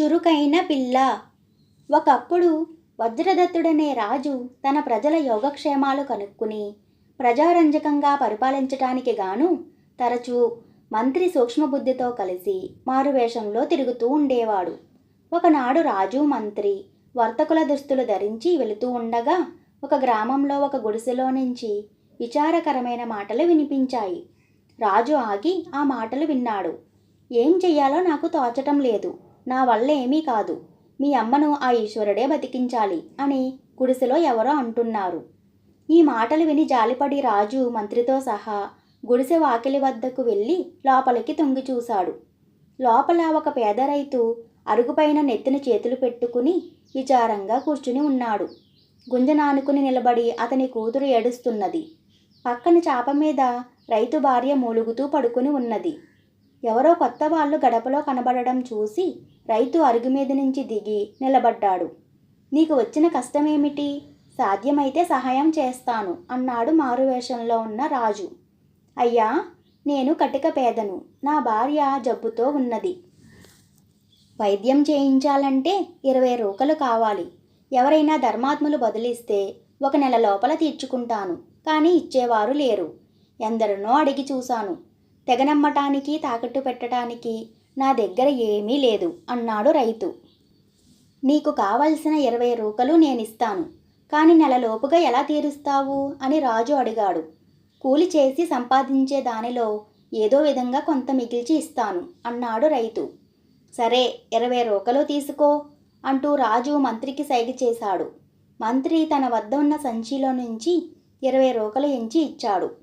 చురుకైన పిల్ల. ఒకప్పుడు వజ్రదత్తుడనే రాజు తన ప్రజల యోగక్షేమాలు కనుక్కుని ప్రజారంజకంగా పరిపాలించటానికి గాను తరచూ మంత్రి సూక్ష్మబుద్ధితో కలిసి మారువేషంలో తిరుగుతూ ఉండేవాడు. ఒకనాడు రాజు మంత్రి వర్తకుల దుస్తులు ధరించి వెళుతూ ఉండగా ఒక గ్రామంలో ఒక గుడిసెలో నుంచి విచారకరమైన మాటలు వినిపించాయి. రాజు ఆగి ఆ మాటలు విన్నాడు. ఏం చెయ్యాలో నాకు తోచటం లేదు. నా వల్ల ఏమీ కాదు. మీ అమ్మను ఆ ఈశ్వరుడే బతికించాలి అని గుడిసెలో ఎవరో అంటున్నారు. ఈ మాటలు విని జాలిపడి రాజు మంత్రితో సహా గుడిసె వాకిలి వద్దకు వెళ్ళి లోపలికి తొంగి చూశాడు. లోపల ఒక పేద రైతు అరుగుపైన నెత్తిన చేతులు పెట్టుకుని విచారంగా కూర్చుని ఉన్నాడు. గుంజనానుకుని నిలబడి అతని కూతురు ఏడుస్తున్నది. పక్కన చాప మీద రైతు భార్య మూలుగుతూ పడుకుని ఉన్నది. ఎవరో కొత్త వాళ్ళు గడపలో కనబడడం చూసి రైతు అరుగు మీద నుంచి దిగి నిలబడ్డాడు. నీకు వచ్చిన కష్టమేమిటి? సాధ్యమైతే సహాయం చేస్తాను అన్నాడు మారువేషంలో ఉన్న రాజు. అయ్యా నేను కటిక పేదను. నా భార్య జబ్బుతో ఉన్నది. వైద్యం చేయించాలంటే ఇరవై రూకలు కావాలి. ఎవరైనా ధర్మాత్ములు బదిలిస్తే ఒక నెల లోపల తీర్చుకుంటాను. కానీ ఇచ్చేవారు లేరు. ఎందరినో అడిగి చూశాను. తెగనమ్మటానికి తాకట్టు పెట్టడానికి నా దగ్గర ఏమీ లేదు అన్నాడు రైతు. నీకు కావలసిన ఇరవై రూకలు నేనిస్తాను. కానీ నెలలోపుగా ఎలా తీరుస్తావు? అని రాజు అడిగాడు. కూలి చేసి సంపాదించే దానిలో ఏదో విధంగా కొంత మిగిల్చి ఇస్తాను అన్నాడు రైతు. సరే ఇరవై రూకలు తీసుకో అంటూ రాజు మంత్రికి సైగ చేశాడు. మంత్రి తన వద్ద ఉన్న సంచిలో నుంచి ఇరవై రూకలు ఎంచి ఇచ్చాడు.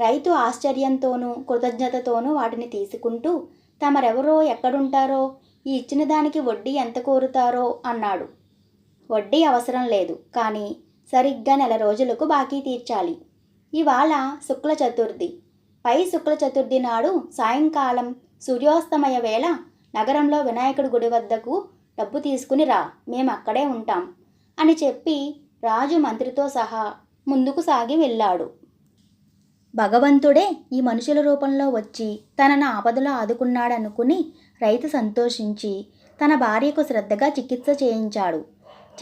రైతు ఆశ్చర్యంతోనూ కృతజ్ఞతతోనూ వాటిని తీసుకుంటూ తమరెవరో? ఎక్కడుంటారో? ఈ ఇచ్చిన దానికి వడ్డీ ఎంత కోరుతారో? అన్నాడు. వడ్డీ అవసరం లేదు కానీ సరిగ్గా నెల రోజులకు బాకీ తీర్చాలి. ఇవాళ శుక్ల చతుర్థి. పై శుక్ల చతుర్థి నాడు సాయంకాలం సూర్యోస్తమయ వేళ నగరంలో వినాయకుడి గుడి వద్దకు డబ్బు తీసుకుని రా మేము అక్కడే ఉంటాం అని చెప్పి రాజు మంత్రితో సహా ముందుకు సాగి వెళ్ళాడు. భగవంతుడే ఈ మనుషుల రూపంలో వచ్చి తనను ఆపదలో ఆదుకున్నాడనుకుని రైతు సంతోషించి తన భార్యకు శ్రద్ధగా చికిత్స చేయించాడు.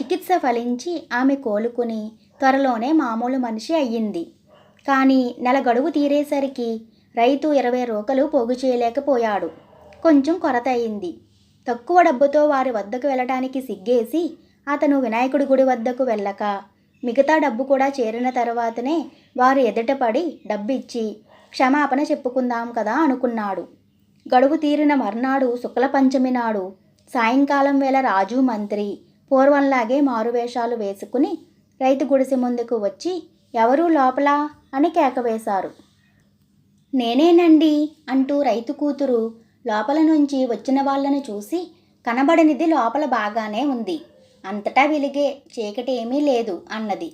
చికిత్స ఫలించి ఆమె కోలుకుని త్వరలోనే మామూలు మనిషి అయ్యింది. కానీ నెల గడువు తీరేసరికి రైతు ఇరవై రూకలు పోగు చేయలేకపోయాడు. కొంచెం కొరత అయింది. తక్కువ డబ్బుతో వారి వద్దకు వెళ్ళడానికి సిగ్గేసి అతను వినాయకుడి గుడి వద్దకు వెళ్ళక మిగతా డబ్బు కూడా చేరిన తర్వాతనే వారు ఎదుటపడి డబ్బిచ్చి క్షమాపణ చెప్పుకుందాం కదా అనుకున్నాడు. గడువు తీరిన మర్నాడు శుక్ల పంచమి నాడు సాయంకాలం వేళ రాజు మంత్రి పూర్వంలాగే మారువేషాలు వేసుకుని రైతు గుడిసె ముందుకు వచ్చి ఎవరూ లోపల? అని కేకవేశారు నేనేనండి అంటూ రైతు కూతురు లోపల నుంచి వచ్చిన వాళ్ళను చూసి కనబడనిది లోపల బాగానే ఉంది. అంతటా వెలిగే చీకటి ఏమీ లేదు అన్నది.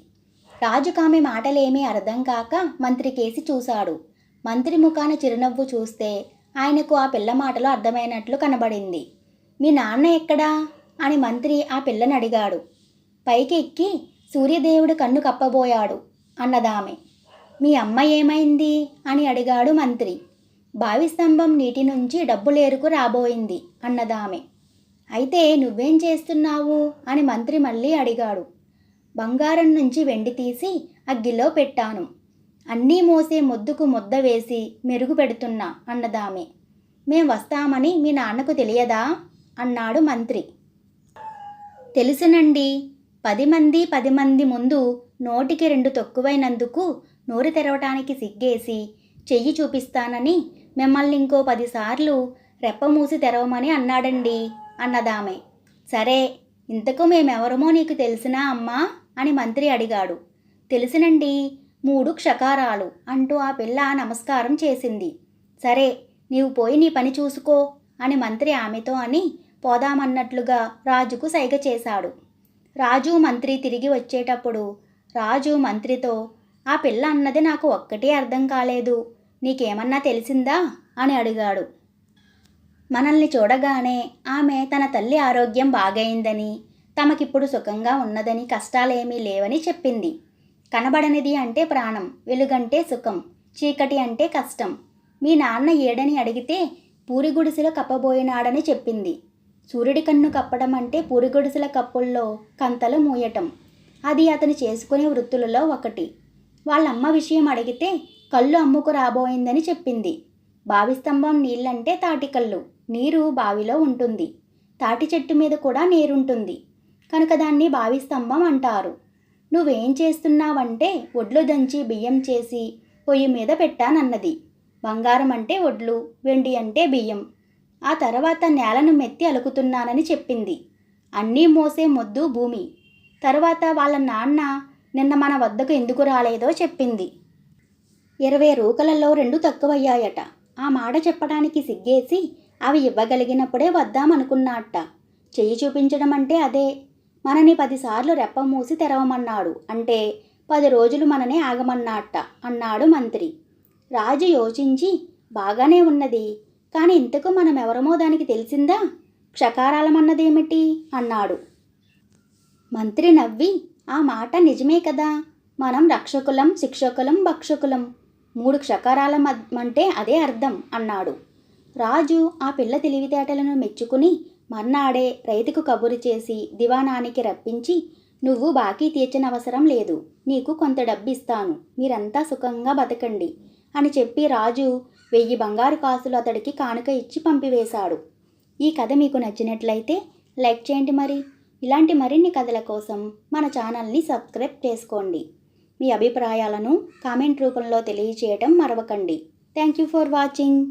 రాజుకామె మాటలేమీ అర్థం కాక మంత్రికేసి చూశాడు. మంత్రి ముఖాన చిరునవ్వు చూస్తే ఆయనకు ఆ పిల్ల మాటలు అర్థమైనట్లు కనబడింది. మీ నాన్న ఎక్కడా అని మంత్రి ఆ పిల్లని అడిగాడు. పైకి ఎక్కి సూర్యదేవుడు కన్ను కప్పబోయాడు అన్నదామె. మీ అమ్మ ఏమైంది అని అడిగాడు మంత్రి. బావి స్తంభం నీటి నుంచి డబ్బులేరుకు రాబోయింది అన్నదామె. అయితే నువ్వేం చేస్తున్నావు అని మంత్రి మళ్ళీ అడిగాడు. బంగారం నుంచి వెండి తీసి అగ్గిలో పెట్టాను. అన్నీ మోసే ముద్దుకు ముద్ద వేసి మెరుగు పెడుతున్నా అన్నదామె. మేం వస్తామని మీ నాన్నకు తెలియదా? అన్నాడు మంత్రి. తెలుసునండి పది మంది పది మంది ముందు నోటికి రెండు తక్కువైనందుకు నోరు తెరవటానికి సిగ్గేసి చెయ్యి చూపిస్తానని మిమ్మల్ని ఇంకో పదిసార్లు రెప్పమూసి తెరవమని అన్నాడండి అన్నదామె. సరే ఇంతకు మేమెవరమో నీకు తెలిసినా అమ్మా? అని మంత్రి అడిగాడు. తెలిసినండి మూడు క్షకారాలు అంటూ ఆ పిల్ల నమస్కారం చేసింది. సరే నీవు పోయి నీ పని చూసుకో అని మంత్రి ఆమెతో అని పోదామన్నట్లుగా రాజుకు సైగ చేశాడు. రాజు మంత్రి తిరిగి వచ్చేటప్పుడు రాజు మంత్రితో ఆ పిల్ల అన్నది నాకు ఒక్కటే అర్థం కాలేదు. నీకేమన్నా తెలిసిందా? అని అడిగాడు. మనల్ని చూడగానే ఆమె తన తల్లి ఆరోగ్యం బాగైందని తమకిప్పుడు సుఖంగా ఉన్నదని కష్టాలేమీ లేవని చెప్పింది. కనబడనిది అంటే ప్రాణం వెలుగంటే సుఖం చీకటి అంటే కష్టం. మీ నాన్న ఏడని అడిగితే పూరి గుడిసెలో కప్పబోయినాడని చెప్పింది. సూర్యుడి కన్ను కప్పడం అంటే పూరిగొడుసుల కప్పుల్లో కంతలు మూయటం. అది అతను చేసుకునే వృత్తులలో ఒకటి. వాళ్ళమ్మ విషయం అడిగితే కళ్ళు అమ్ముకు రాబోయిందని చెప్పింది. బావి స్తంభం నీళ్ళంటే తాటికళ్ళు నీరు బావిలో ఉంటుంది. తాటి చెట్టు మీద కూడా నీరుంటుంది. కనుక దాన్ని బావి స్తంభం అంటారు. నువ్వేం చేస్తున్నావంటే ఒడ్లు దంచి బియ్యం చేసి పొయ్యి మీద పెట్టానన్నది. బంగారం అంటే ఒడ్లు వెండి అంటే బియ్యం. ఆ తర్వాత నేలను మెత్తి అలుకుతున్నానని చెప్పింది. అన్నీ మోసే మొద్దు భూమి. తర్వాత వాళ్ళ నాన్న నిన్న మన వద్దకు ఎందుకు రాలేదో చెప్పింది. ఇరవై రూకలలో రెండు తక్కువయ్యాయట. ఆ మాట చెప్పడానికి సిగ్గేసి అవి ఇవ్వగలిగినప్పుడే వద్దామనుకున్నాట. చెయ్యి చూపించడం అంటే అదే. మనని పదిసార్లు రెప్ప మూసి తెరవమన్నాడు. అంటే పది రోజులు మననే ఆగమన్నట్ట అన్నాడు మంత్రి. రాజు యోచించి బాగానే ఉన్నది కానీ ఇంతకు మనం ఎవరమో దానికి తెలిసిందా? క్షకారాలమన్నదేమిటి? అన్నాడు. మంత్రి నవ్వి ఆ మాట నిజమే కదా. మనం రక్షకులం శిక్షకులం భక్షకులం. మూడు క్షకారాల అంటే అదే అర్థం అన్నాడు. రాజు ఆ పిల్ల తెలివితేటలను మెచ్చుకుని మర్నాడే రైతుకు కబురు చేసి దివాణానికి రప్పించి నువ్వు బాకీ తీర్చనవసరం లేదు. నీకు కొంత డబ్బిస్తాను. మీరంతా సుఖంగా బతకండి అని చెప్పి రాజు వెయ్యి బంగారు కాసులు అతడికి కానుక ఇచ్చి పంపివేశాడు. ఈ కథ మీకు నచ్చినట్లయితే లైక్ చేయండి మరి. ఇలాంటి మరిన్ని కథల కోసం మన ఛానల్ని సబ్స్క్రైబ్ చేసుకోండి. మీ అభిప్రాయాలను కామెంట్ రూపంలో తెలియచేయటం మరవకండి. Thank you for watching.